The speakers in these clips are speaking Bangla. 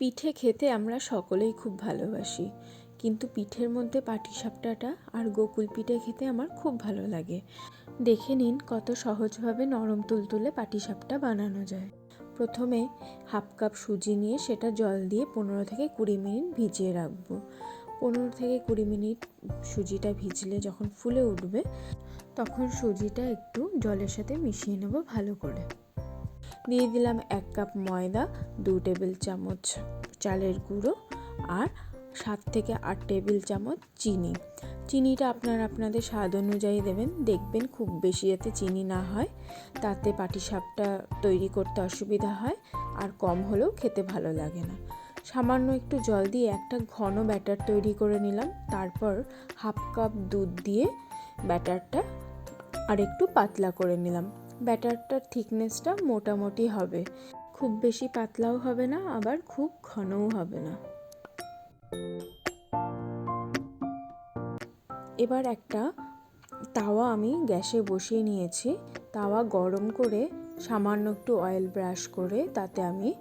পিঠে খেতে আমরা সকলেই খুব ভালোবাসি। কিন্তু পিঠের মধ্যে পাটিসাপটাটা আর গোকুল পিঠে খেতে আমার খুব ভালো লাগে। দেখে নিন কত সহজভাবে নরম তুলতুলে পাটিসাপটা বানানো যায়। প্রথমে হাফ কাপ সুজি নিয়ে সেটা জল দিয়ে পনেরো থেকে কুড়ি মিনিট ভিজিয়ে রাখব। পনেরো থেকে কুড়ি মিনিট সুজিটা ভিজলে যখন ফুলে উঠবে, তখন সুজিটা একটু জলের সাথে মিশিয়ে নেব ভালো করে। দিয়ে দিলাম এক কাপ ময়দা, দু টেবিল চামচ চালের গুঁড়ো আর সাত থেকে আট টেবিল চামচ চিনি। চিনিটা আপনারা আপনাদের স্বাদ অনুযায়ী দেবেন। দেখবেন খুব বেশি যাতে চিনি না হয়, তাতে পাটিসাপটা তৈরি করতে অসুবিধা হয় আর কম হলেও খেতে ভালো লাগে না। সামান্য একটু জল দিয়ে একটা ঘন ব্যাটার তৈরি করে নিলাম। তারপর হাফ কাপ দুধ দিয়ে ব্যাটারটা আর একটু পাতলা করে নিলাম। ব্যাটারটার থিকনেসটা মোটামুটি হবে। খুব বেশি পাতলাও হবে না, আবার খুব ঘনও হবে না। এবার একটা তাওয়া আমি গ্যাসে বসিয়ে নিয়েছি। তাওয়া গরম করে সামান্য একটু অয়েল ব্রাশ করে তাতে আমি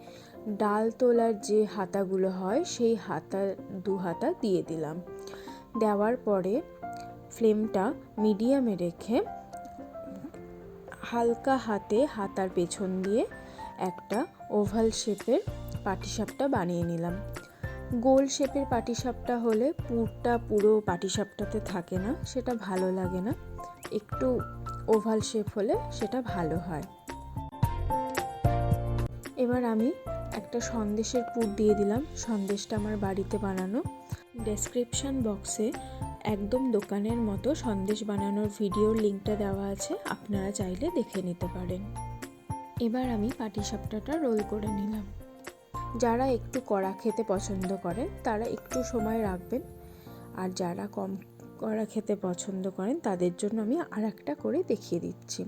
ডাল তোলার যে হাতাগুলো হয়, সেই হাতা দু হাতা দিয়ে দিলাম। দেওয়ার পরে ফ্লেমটা মিডিয়ামে রেখে হালকা হাতে হাতার পেছন দিয়ে একটা ওভাল শেপের পাটিসাপটা বানিয়ে নিলাম। গোল শেপের পাটিসাপটা হলে পুরটা পুরো পাটিসাপটাতে থাকে না, সেটা ভালো লাগে না। একটু ওভাল শেপ হলে সেটা ভালো হয়। এবার আমি একটা সন্দেশের পুর দিয়ে দিলাম। সন্দেশটা আমার বাড়িতে বানানো। ডেসক্রিপশান বক্সে একদম দোকানের মতো সন্দেশ বানানোর ভিডিওর লিঙ্কটা দেওয়া আছে, আপনারা চাইলে দেখে নিতে পারেন। এবার আমি পাটিসাপটাটা রোল করে নিলাম। যারা একটু কড়া খেতে পছন্দ করেন, তারা একটু সময় রাখবেন। আর যারা কম কড়া খেতে পছন্দ করেন, তাদের জন্য আমি আর একটা করে দেখিয়ে দিচ্ছি।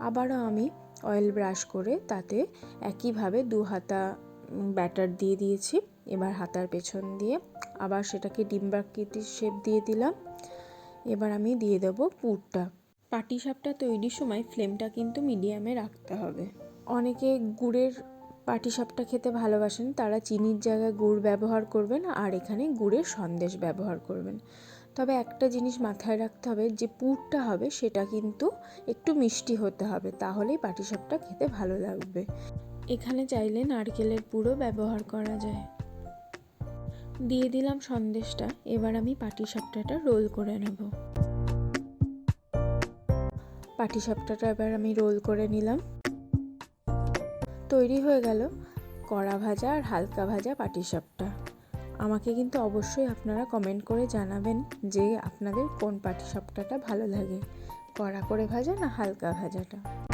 আবারও আমি অয়েল ব্রাশ করে তাতে একইভাবে দু হাতা ব্যাটার দিয়ে দিয়েছি, এবার হাতার পেছন দিয়ে। আবার সেটাকে ডিম্বাকৃতির শেপ দিয়ে দিলাম। এবার আমি দিয়ে দেব পুরটা। পাটিসাপটা তৈরির সময় ফ্লেমটা কিন্তু মিডিয়ামে রাখতে হবে। অনেকে গুড়ের পাটিসাপটা খেতে ভালোবাসেন, তারা চিনির জায়গায় গুড় ব্যবহার করবেন আর এখানে গুড়ের সন্দেশ ব্যবহার করবেন। তবে একটা জিনিস মাথায় রাখতে হবে, যে পুরটা হবে সেটা কিন্তু একটু মিষ্টি হতে হবে, তাহলেই পাটিসাপটা খেতে ভালো লাগবে। এখানে চাইলে নারকেলের পুরো ব্যবহার করা যায়। দিয়ে দিলাম সন্দেশটা, এবার আমি পাটিসাপটাটা রোল করে নেব। পাটিসাপটাটা এবার আমি রোল করে নিলাম। তৈরি হয়ে গেল কড়া ভাজা আর হালকা ভাজা পাটিসাপটা। আমাকে কিন্তু অবশ্যই আপনারা কমেন্ট করে জানাবেন যে আপনাদের কোন পাটিসাপটাটা ভালো লাগে। কড়া করে ভাজা না হালকা ভাজাটা?